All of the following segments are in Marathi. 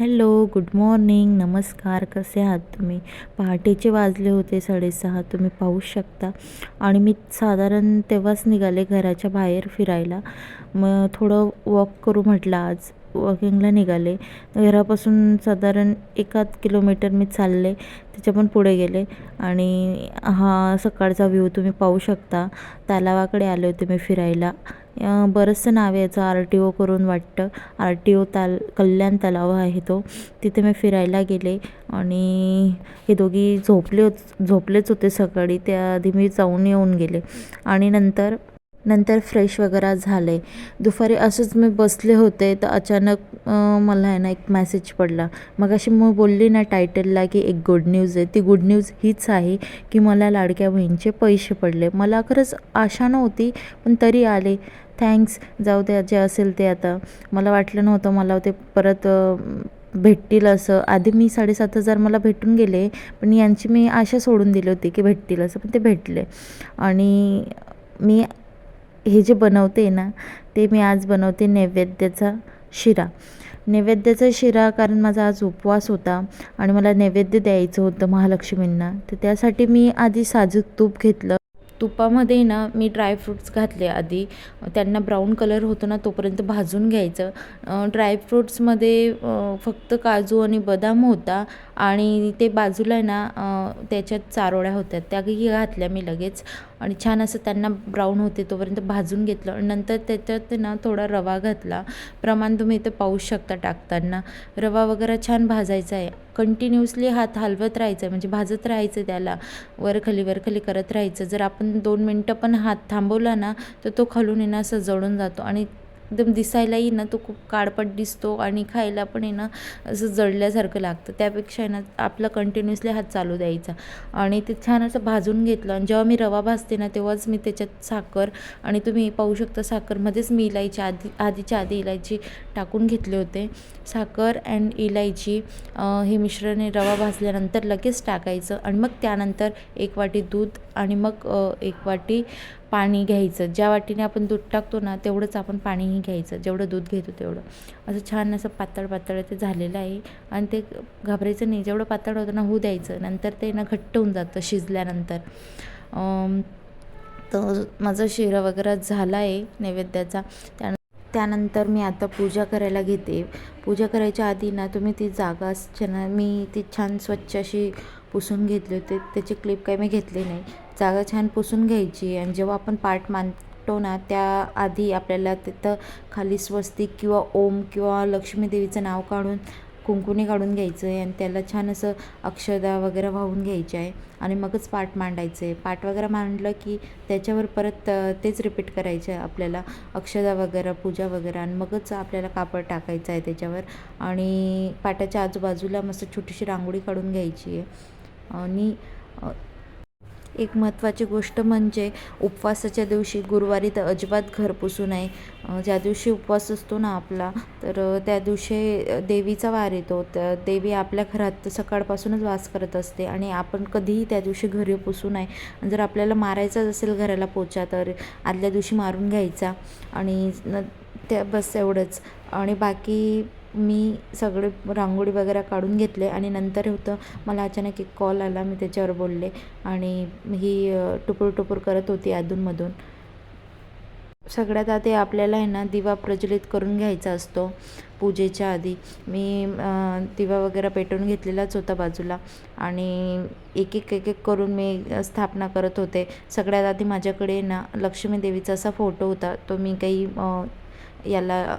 Hello good morning. नमस्कार. कसे आहात तुम्ही? पहाटेचे वाजले होते साडेसहा. तुम्ही पाहू शकता. आणि मी साधारण तेव्हाच निघाले घराच्या बाहेर फिरायला. मग थोडं वॉक करू म्हटलं आज. वॉकिंगला निघाले. घरापासून साधारण एकाद किलोमीटर मी चालले. त्याच्या पण पुढे गेले. आणि हा सकाळचा व्ह्यू तुम्ही पाहू शकता. तलावाकडे आले होते मी फिरायला. बरंचसं नाव आहे याचं. आर टी ओ करून वाटतं. आर टी ओ ताल कल्याण तलाव आहे तो. तिथे मी फिरायला गेले आणि हे दोघी झोपले होत झोपलेच होते सकाळी. त्याआधी मी जाऊन येऊन गेले. आणि नंतर नंतर फ्रेश वगैरे झाले. दुपारी असंच मी बसले होते तर अचानक मला आहे ना एक मेसेज पडला. मग अशी मग बोलली ना टायटलला की एक गुड न्यूज आहे. ती गुड न्यूज हीच आहे की मला लाडक्या बहिणीचे पैसे पडले. मला खरंच आशा नव्हती पण तरी आले. थँक्स जाऊ द्या जे असेल ते आता. मला वाटलं नव्हतं मला ते परत भेटतील असं. आधी मी साडेसात हजार मला भेटून गेले पण यांची मी आशा सोडून दिली होती की भेटतील असं पण ते भेटले. आणि मी हे जे बनवते ना ते मी आज बनवते नैवेद्याचा शिरा. नैवेद्याचा शिरा कारण माझा आज उपवास होता आणि मला नैवेद्य द्यायचं होतं महालक्ष्मींना तर त्यासाठी मी आधी साजूक तूप घेतलं. तुपामध्ये ना मी ड्रायफ्रूट्स घातले आधी. त्यांना ब्राऊन कलर होतो ना तोपर्यंत भाजून घ्यायचं. ड्रायफ्रूट्समध्ये फक्त काजू आणि बदाम होता आणि ते बाजूला आहे ना त्याच्यात चारोळ्या होत्या. त्याही घातल्या मी लगेच आणि छान असं त्यांना ब्राऊन होते तोपर्यंत भाजून घेतलं. आणि नंतर त्याच्यात ना थोडा रवा घातला. प्रमाण तुम्ही इथं पाहू शकता टाकताना. रवा वगैरे छान भाजायचा आहे. कंटिन्युअसली हात हलवत राहायचं आहे म्हणजे भाजत राहायचं त्याला वरखाली वरखाली करत राहायचं. जर आपण दोन मिनटं पण हात थांबवला ना तर तो खालून येणं असं जळून जातो. आणि एकदम दिसायलाही ना तो खूप काळपट दिसतो आणि खायला पण आहे ना असं जळल्यासारखं लागतं. त्यापेक्षा आहे ना आपला कंटिन्युअसली हात चालू द्यायचा. आणि ते छान असं भाजून घेतलं आणि जेव्हा मी रवा भाजते ना तेव्हाच मी त्याच्यात साखर आणि तुम्ही पाहू शकता साखरमध्येच मी इलायची आधी आधीच्या आधी इलायची टाकून घेतले होते. साखर अँड इलायची हे मिश्रणे रवा भाजल्यानंतर लगेच टाकायचं आणि मग त्यानंतर एक वाटी दूध आणि मग एक वाटी पाणी घ्यायचं. ज्या वाटीने आपण दूध टाकतो ना तेवढंच आपण पाणीही घ्यायचं. जेवढं दूध घेतो तेवढं. असं छान असं पातळ पातळ ते झालेलं आहे. आणि ते घाबरायचं नाही. जेवढं पातळ होतं ना होऊ द्यायचं. नंतर ते ना घट्ट होऊन जातं शिजल्यानंतर. तर माझा शिरा वगैरे झाला आहे नैवेद्याचा. त्या त्यानंतर मी आता पूजा करायला घेते. पूजा करायच्या आधी ना तुम्ही ती जागा छान मी ती छान स्वच्छ अशी पुसून घेतली होती. त्याची क्लिप काही मी घेतली नाही. जागा छान पुसून घ्यायची आणि जेव्हा आपण पाठ मांडतो ना त्याआधी आपल्याला तिथं खाली स्वस्तिक किंवा ओम किंवा लक्ष्मीदेवीचं नाव काढून कुंकुणी काढून घ्यायचं आहे आणि त्याला छान असं अक्षदा वगैरे वाहून घ्यायची आहे आणि मगच पाठ मांडायचं आहे पाठ वगैरे मांडलं की त्याच्यावर परत तेच रिपीट करायचं आहे आपल्याला अक्षदा वगैरे पूजा वगैरे आणि मगच आपल्याला कापड टाकायचं आहे त्याच्यावर आणि पाटाच्या आजूबाजूला मस्त छोटीशी रांगोळी काढून घ्यायची आहे. आणि एक महत्त्वाची गोष्ट म्हणजे उपवासाच्या दिवशी गुरुवारी तर अजिबात घर पुसू नये. ज्या दिवशी उपवास असतो ना आपला तर त्या दिवशी देवीचा वार येतो. तर देवी आपल्या घरात सकाळपासूनच वास करत असते आणि आपण कधीही त्या दिवशी घरी पुसू नये. जर आपल्याला मारायचाच असेल घराला पोचा तर आदल्या दिवशी मारून घ्यायचा आणि न त्या बस एवढंच. आणि बाकी मी सगळे रांगोळी वगैरे काढून घेतले आणि नंतर होतं मला अचानक एक कॉल आला मी त्याच्यावर बोलले आणि ही टुपूर टुपूर करत होती अधूनमधून. सगळ्यात आधी आपल्याला आहे ना दिवा प्रज्वलित करून घ्यायचा असतो पूजेच्या आधी. मी दिवा वगैरे पेटवून घेतलेलाच होता बाजूला आणि एक एक एक एक करून मी स्थापना करत होते. सगळ्यात आधी माझ्याकडे ना लक्ष्मी देवीचा असा फोटो होता तो मी काही याला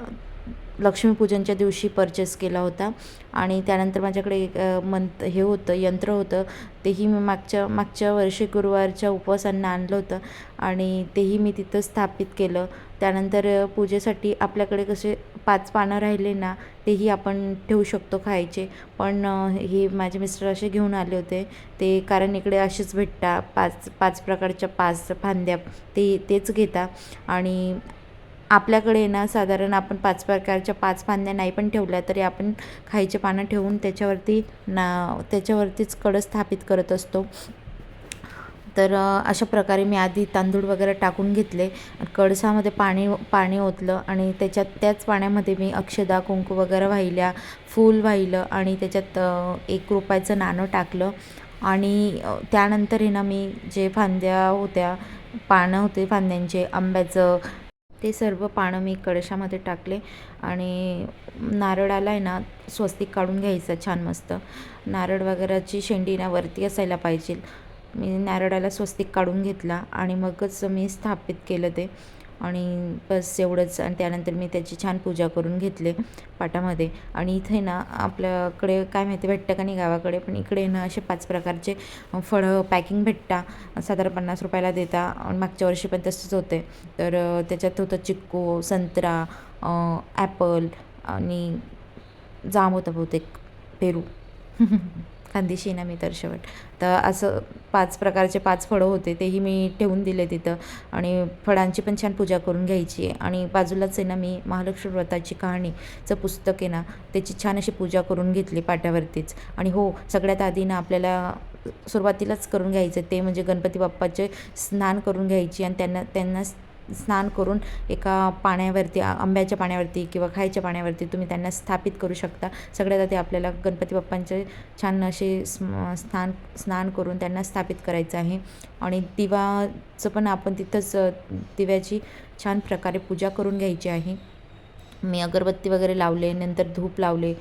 लक्ष्मीपूजनच्या दिवशी परचेस केला होता. आणि त्यानंतर माझ्याकडे एक मंत हे होतं यंत्र होतं. तेही मी मागच्या मागच्या वर्षी गुरुवारच्या उपवासांना आणलं होतं. आणि तेही मी तिथं स्थापित केलं. त्यानंतर पूजेसाठी आपल्याकडे कसे पाच पानं राहिले ना तेही आपण ठेवू शकतो खायचे. पण हे माझे मिस्टर असे घेऊन आले होते. ते कारण इकडे असेच भेटता पाच पाच प्रकारच्या पाच फांद्या ते तेच घेता. आणि आपल्याकडे ना साधारण आपण पाच प्रकारच्या पाच फांद्या नाही पण ठेवल्या तरी आपण खायचे पानं ठेवून त्याच्यावरती ना त्याच्यावरतीच कळस स्थापित करत असतो. तर अशा प्रकारे मी आधी तांदूळ वगैरे टाकून घेतले. कळसामध्ये पाणी पाणी ओतलं आणि त्याच्यात त्याच पाण्यामध्ये मी अक्षदा कुंकू वगैरे वाहिल्या फूल वाहिलं आणि त्याच्यात एक रुपयाचं नाणं टाकलं. आणि त्यानंतर आहे ना मी जे फांद्या होत्या पानं होते फांद्यांचे आंब्याचं ते सर्व पानं मी कळशामध्ये टाकले आणि नारळाला आहे ना स्वस्तिक काढून घ्यायचं छान मस्त. नारळ वगैरेची शेंडी ना वरती असायला पाहिजे. मी नारळाला स्वस्तिक काढून घेतला आणि मगच मी स्थापित केलं ते. आणि बस एवढंच. आणि त्यानंतर मी त्याची छान पूजा करून घेतले पाटामध्ये. आणि इथे ना आपल्याकडे काय माहिती भेटतं का नाही गावाकडे पण इकडे ना असे पाच प्रकारचे फळं पॅकिंग भेटता. साधारण पन्नास रुपयाला देता. आणि मागच्या वर्षी पण तसंच होते. तर त्याच्यात होतं चिक्कू संत्रा ॲपल आणि जाम होतं बहुतेक. पेरू. खानदेशी ना मी तर शेवट. तर असं पाच प्रकारचे पाच फळं होते तेही मी ठेवून दिले तिथं. आणि फळांची पण छान पूजा करून घ्यायची. आहे आणि बाजूलाच आहे ना मी महालक्ष्मी व्रताची कहाणीचं पुस्तक आहे ना त्याची छान अशी पूजा करून घेतली पाट्यावरतीच आणि हो सगळ्यात आधी ना आपल्याला सुरुवातीलाच करून घ्यायचं ते म्हणजे गणपती बाप्पाचे स्नान करून घ्यायची आणि त्यांना त्यांना स्नान करून एका पाण्यावरती आंब्याच्या पाण्यावरती किंवा खायच्या पाण्यावरती तुम्ही त्यांना स्थापित करू शकता. सगळ्यात आधी आपल्याला गणपती बाप्पांचे छान असे स्म स्नान स्नान करून त्यांना स्थापित करायचं आहे. आणि दिवाचं पण आपण तिथंच दिव्याची छान प्रकारे पूजा करून घ्यायची आहे. मी अगरबत्ती वगैरे लावले नंतर धूप लावले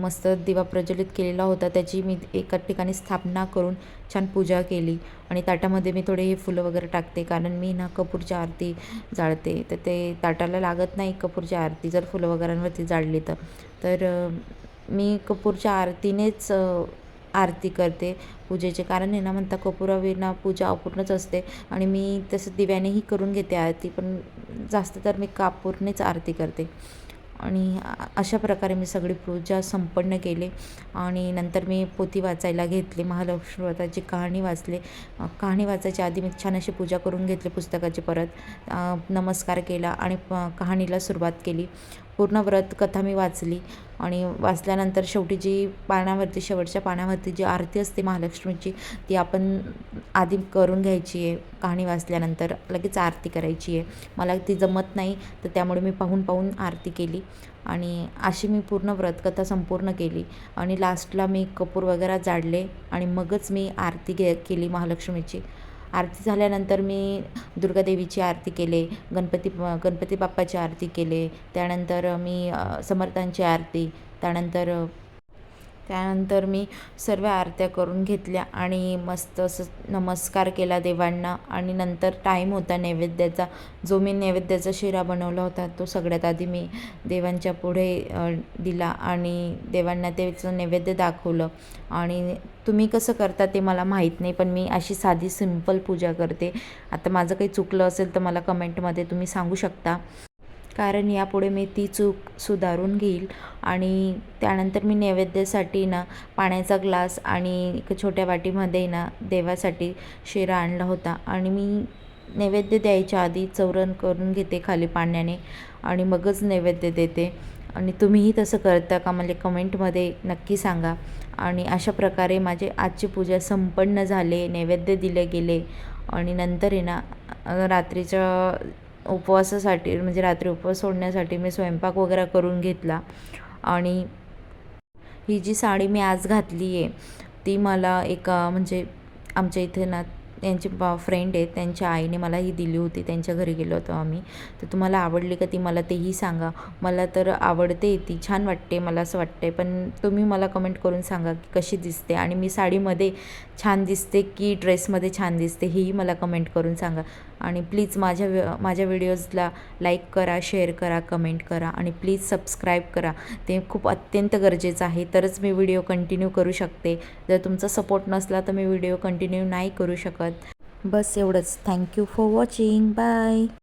मस्त दिवा प्रज्वलित केलेला होता. त्याची मी एका ठिकाणी स्थापना करून छान पूजा केली आणि ताटामध्ये मी थोडे हे फुलं वगैरे टाकते. कारण मी ना कपूरची आरती जाळते. तर ते ताटाला लागत नाही कपूरची आरती. जर फुलं वगैरेवरती जाळली तर. तर मी कपूरच्या आरतीनेच आरती करते पूजेचे. कारण आहे ना म्हणता कपुराविना पूजा अपूर्णच असते. आणि मी तसं दिव्यानेही करून घेते आरती पण जास्त तर मी कापूरनेच आरती करते. आणि अशा प्रकारे मी सगळी पूजा संपन्न केली. आणि नंतर मी पोथी वाचायला घेतली. महालक्ष्मी व्रताची कहाणी वाचले. कहाणी वाचायच्या आधी मी छान अशी पूजा करून घेतली पुस्तकाची परत. नमस्कार केला आणि प- कहाणीला सुरुवात केली. पूर्ण व्रत कथा मी वाचली. आणि वाचल्यानंतर शेवटी जी पानावरती शेवटच्या पानावरती जी आरती असते महालक्ष्मीची ती आपण आधी करून घ्यायची आहे. कहाणी वाचल्यानंतर लगेच आरती करायची आहे. मला ती जमत नाही तर त्यामुळे मी पाहून पाहून आरती केली. आणि अशी मी पूर्ण व्रतकथा संपूर्ण केली. आणि लास्टला मी कपूर वगैरे जाडले आणि मगच मी आरती घे केली महालक्ष्मीची. आरती झाल्यानंतर मी दुर्गादेवीची आरती केले गणपती गणपती बाप्पाची आरती केले त्यानंतर मी समर्थांची आरती त्यानंतर त्यानंतर मी सर्व आरत्या करून घेतल्या आणि मस्त असं नमस्कार केला देवांना. आणि नंतर टाईम होता नैवेद्याचा. जो मी नैवेद्याचा शिरा बनवला होता तो सगळ्यात आधी मी देवांच्या पुढे दिला आणि देवांना त्याचं नैवेद्य दाखवलं. आणि तुम्ही कसं करता ते मला माहीत नाही पण मी अशी साधी सिंपल पूजा करते. आता माझं काही चुकलं असेल तर मला कमेंटमध्ये तुम्ही सांगू शकता. कारण यापुढे मी ती चूक सुधारून घेईल. आणि त्यानंतर मी नैवेद्यासाठी ना पाण्याचा ग्लास आणि एक छोट्या वाटीमध्ये ना देवासाठी शिरा आणला होता. आणि मी नैवेद्य द्यायच्या आधी चौरण करून घेते खाली पाण्याने आणि मगच नैवेद्य देते. आणि तुम्हीही तसं करता का मला कमेंटमध्ये नक्की सांगा. आणि अशा प्रकारे माझे आजची पूजा संपन्न झाले नैवेद्य दिले गेले. आणि नंतर आहे ना रात्रीचं रात्रीच्या उपवासासाठी म्हणजे रात्री उपवास सोडण्यासाठी मी स्वयंपाक वगैरे करून घेतला. आणि ही जी साडी मी आज घातली आहे ती मला एका म्हणजे आमच्या इथे ना त्यांचे बा फ्रेंड आहेत त्यांच्या आईने मला ही दिली होती त्यांच्या घरी गेलो होतो आम्ही. तर तुम्हाला आवडली का ती मला तेही सांगा. मला तर आवडते ती छान वाटते मला असं वाटते पण तुम्ही मला कमेंट करून सांगा की कशी दिसते. आणि मी साडीमध्ये छान दिसते की ड्रेसमध्ये छान दिसते हेही मला कमेंट करून सांगा. आणि प्लीज माझ्या व्हि- माझ्या व्हिडिओजला लाईक करा शेअर करा कमेंट करा आणि प्लीज सबस्क्राईब करा. ते खूप अत्यंत गरजेचं आहे. तरच मी व्हिडिओ कंटिन्यू करू शकते. जर तुमचा सपोर्ट नसला तर मी व्हिडिओ कंटिन्यू नाही करू शकत. बस एवढंच. Thank you for watching bye